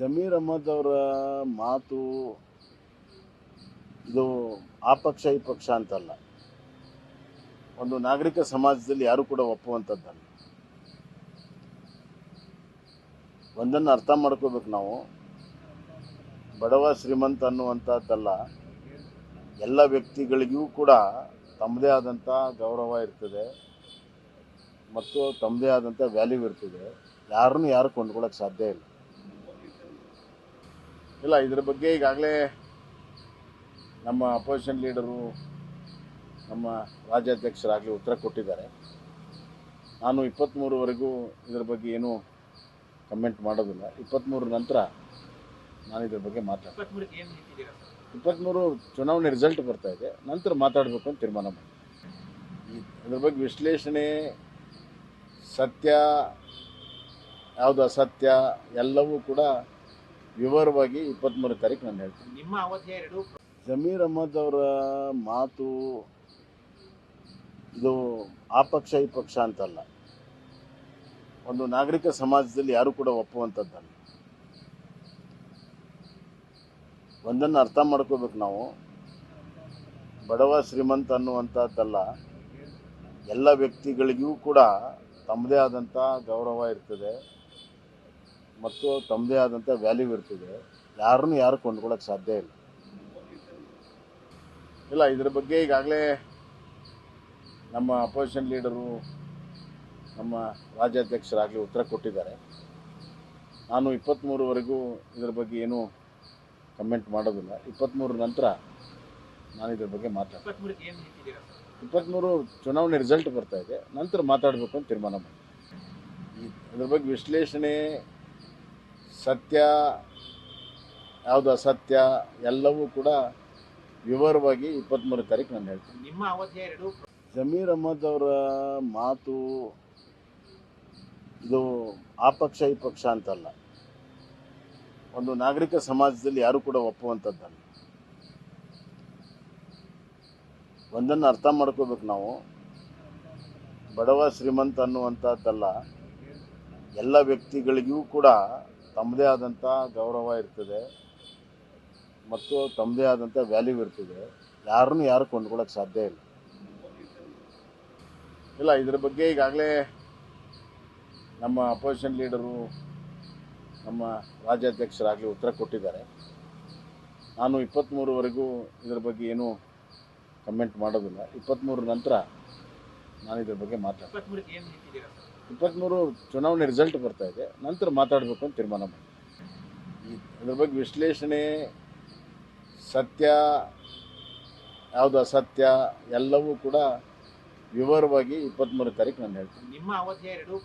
ಜಮೀರ್ ಅಹಮದ್ ಅವರ ಮಾತು ಇದು ಆ ಪಕ್ಷ, ಈ ಪಕ್ಷ ಅಂತಲ್ಲ. ಒಂದು ನಾಗರಿಕ ಸಮಾಜದಲ್ಲಿ ಯಾರು ಕೂಡ ಒಪ್ಪುವಂಥದ್ದಲ್ಲ. ಒಂದನ್ನು ಅರ್ಥ ಮಾಡ್ಕೋಬೇಕು ನಾವು. ಬಡವ ಶ್ರೀಮಂತ ಅನ್ನುವಂಥದ್ದಲ್ಲ. ಎಲ್ಲ ವ್ಯಕ್ತಿಗಳಿಗೂ ಕೂಡ ತಮ್ಮದೇ ಆದಂಥ ಗೌರವ ಇರ್ತದೆ. ಮತ್ತು ತಮ್ಮದೇ ಆದಂಥ ವ್ಯಾಲ್ಯೂ ಇರ್ತದೆ. ಯಾರನ್ನು ಯಾರು ಕೊಂಡ್ಕೊಳ್ಳೋಕೆ ಸಾಧ್ಯ ಇಲ್ಲ. ಇಲ್ಲ ಇದ್ರ ಬಗ್ಗೆ ಈಗಾಗಲೇ ನಮ್ಮ ಅಪೋಸಿಷನ್ ಲೀಡರು ನಮ್ಮ ರಾಜ್ಯಾಧ್ಯಕ್ಷರಾಗಲಿ ಉತ್ತರ ಕೊಟ್ಟಿದ್ದಾರೆ. ನಾನು ಇಪ್ಪತ್ತ್ಮೂರವರೆಗೂ ಇದ್ರ ಬಗ್ಗೆ ಏನೂ ಕಮೆಂಟ್ ಮಾಡೋದಿಲ್ಲ. ಇಪ್ಪತ್ತ್ಮೂರ ನಂತರ ನಾನು ಇದ್ರ ಬಗ್ಗೆ ಮಾತಾಡ್ತೀನಿ. ಇಪ್ಪತ್ತ್ಮೂರು ಚುನಾವಣೆ ರಿಸಲ್ಟ್ ಬರ್ತಾ ಇದೆ. ನಂತರ ಮಾತಾಡಬೇಕು ಅಂತ ತೀರ್ಮಾನ ಮಾಡಿ ಇದ್ರ ಬಗ್ಗೆ ವಿಶ್ಲೇಷಣೆ ಸತ್ಯ ಯಾವುದು ಅಸತ್ಯ ಎಲ್ಲವೂ ಕೂಡ ವಿವರವಾಗಿ ಇಪ್ಪತ್ತ್ಮೂರು ತಾರೀಕು ನಾನು ಹೇಳ್ತೀನಿ. ನಿಮ್ಮ ಅವಧಿಯ ಎರಡು. ಜಮೀರ್ ಅಹಮದ್ ಅವರ ಮಾತು ಇದು ಆ ಪಕ್ಷ ಈ ಪಕ್ಷ ಅಂತಲ್ಲ. ಒಂದು ನಾಗರಿಕ ಸಮಾಜದಲ್ಲಿ ಯಾರು ಕೂಡ ಒಪ್ಪುವಂಥದ್ದಲ್ಲ. ಒಂದನ್ನು ಅರ್ಥ ಮಾಡ್ಕೋಬೇಕು ನಾವು. ಬಡವ ಶ್ರೀಮಂತ ಅನ್ನುವಂಥದ್ದಲ್ಲ. ಎಲ್ಲ ವ್ಯಕ್ತಿಗಳಿಗೂ ಕೂಡ ತಮ್ಮದೇ ಆದಂಥ ಗೌರವ ಇರ್ತದೆ. ಮತ್ತು ತಮ್ಮದೇ ಆದಂಥ ವ್ಯಾಲ್ಯೂ ಇರ್ತದೆ. ಯಾರನ್ನು ಯಾರು ಕೊಂಡ್ಕೊಳ್ಳೋಕೆ ಸಾಧ್ಯ ಇಲ್ಲ. ಇಲ್ಲ ಇದ್ರ ಬಗ್ಗೆ ಈಗಾಗಲೇ ನಮ್ಮ ಅಪೋಸಿಷನ್ ಲೀಡರು ನಮ್ಮ ರಾಜ್ಯಾಧ್ಯಕ್ಷರಾಗಲಿ ಉತ್ತರ ಕೊಟ್ಟಿದ್ದಾರೆ. ನಾನು ಇಪ್ಪತ್ತ್ಮೂರವರೆಗೂ ಇದ್ರ ಬಗ್ಗೆ ಏನೂ ಕಮೆಂಟ್ ಮಾಡೋದಿಲ್ಲ. ಇಪ್ಪತ್ತ್ಮೂರ ನಂತರ ನಾನು ಇದ್ರ ಬಗ್ಗೆ ಮಾತಾಡ್ತೀನಿ. ಇಪ್ಪತ್ತ್ಮೂರು ಚುನಾವಣೆ ರಿಸಲ್ಟ್ ಬರ್ತಾ ಇದೆ. ನಂತರ ಮಾತಾಡಬೇಕು ಅಂತ ತೀರ್ಮಾನ ಮಾಡಿ ಇದ್ರ ಬಗ್ಗೆ ವಿಶ್ಲೇಷಣೆ ಸತ್ಯ ಯಾವುದು ಅಸತ್ಯ ಎಲ್ಲವೂ ಕೂಡ ವಿವರವಾಗಿ ಇಪ್ಪತ್ತ್ಮೂರು ತಾರೀಕು ನಾನು ಹೇಳ್ತೀನಿ. ನಿಮ್ಮ ಅವಧಿಯ ಎರಡು. ಜಮೀರ್ ಅಹಮದ್ ಅವರ ಮಾತು ಇದು ಆ ಪಕ್ಷ ಈ ಪಕ್ಷ ಅಂತಲ್ಲ. ಒಂದು ನಾಗರಿಕ ಸಮಾಜದಲ್ಲಿ ಯಾರು ಕೂಡ ಒಪ್ಪುವಂಥದ್ದಲ್ಲ. ಒಂದನ್ನು ಅರ್ಥ ಮಾಡ್ಕೋಬೇಕು ನಾವು. ಬಡವ ಶ್ರೀಮಂತ ಅನ್ನುವಂಥದ್ದಲ್ಲ. ಎಲ್ಲ ವ್ಯಕ್ತಿಗಳಿಗೂ ಕೂಡ ತಮ್ಮದೇ ಆದಂಥ ಗೌರವ ಇರ್ತದೆ. ಮತ್ತು ತಮ್ಮದೇ ಆದಂಥ ವ್ಯಾಲ್ಯೂ ಇರ್ತದೆ. ಯಾರನ್ನು ಯಾರು ಕೊಂಡ್ಕೊಳ್ಳೋಕೆ ಸಾಧ್ಯ ಇಲ್ಲ. ಇಲ್ಲ, ಇದ್ರ ಬಗ್ಗೆ ಈಗಾಗಲೇ ನಮ್ಮ ಅಪೋಸಿಷನ್ ಲೀಡರು ನಮ್ಮ ರಾಜ್ಯಾಧ್ಯಕ್ಷರಾಗಲಿ ಉತ್ತರ ಕೊಟ್ಟಿದ್ದಾರೆ. ನಾನು ಇಪ್ಪತ್ತ್ಮೂರವರೆಗೂ ಇದ್ರ ಬಗ್ಗೆ ಏನೂ ಕಮೆಂಟ್ ಮಾಡೋದಿಲ್ಲ. ಇಪ್ಪತ್ತ್ಮೂರ ನಂತರ ನಾನು ಇದ್ರ ಬಗ್ಗೆ ಮಾತಾಡ್ತೀನಿ. ಇಪ್ಪತ್ತ್ಮೂರು ಚುನಾವಣೆ ರಿಸಲ್ಟ್ ಬರ್ತಾ ಇದೆ, ನಂತರ ಮಾತಾಡಬೇಕು ಅಂತ ತೀರ್ಮಾನ ಮಾಡಿ ಅದ್ರ ಬಗ್ಗೆ ವಿಶ್ಲೇಷಣೆ, ಸತ್ಯ, ಯಾವುದು ಅಸತ್ಯ, ಎಲ್ಲವೂ ಕೂಡ ವಿವರವಾಗಿ ಇಪ್ಪತ್ತ್ಮೂರು ತಾರೀಕು ನಾನು ಹೇಳ್ತೀನಿ. ನಿಮ್ಮ ಅವಧಿಯ ಎರಡು.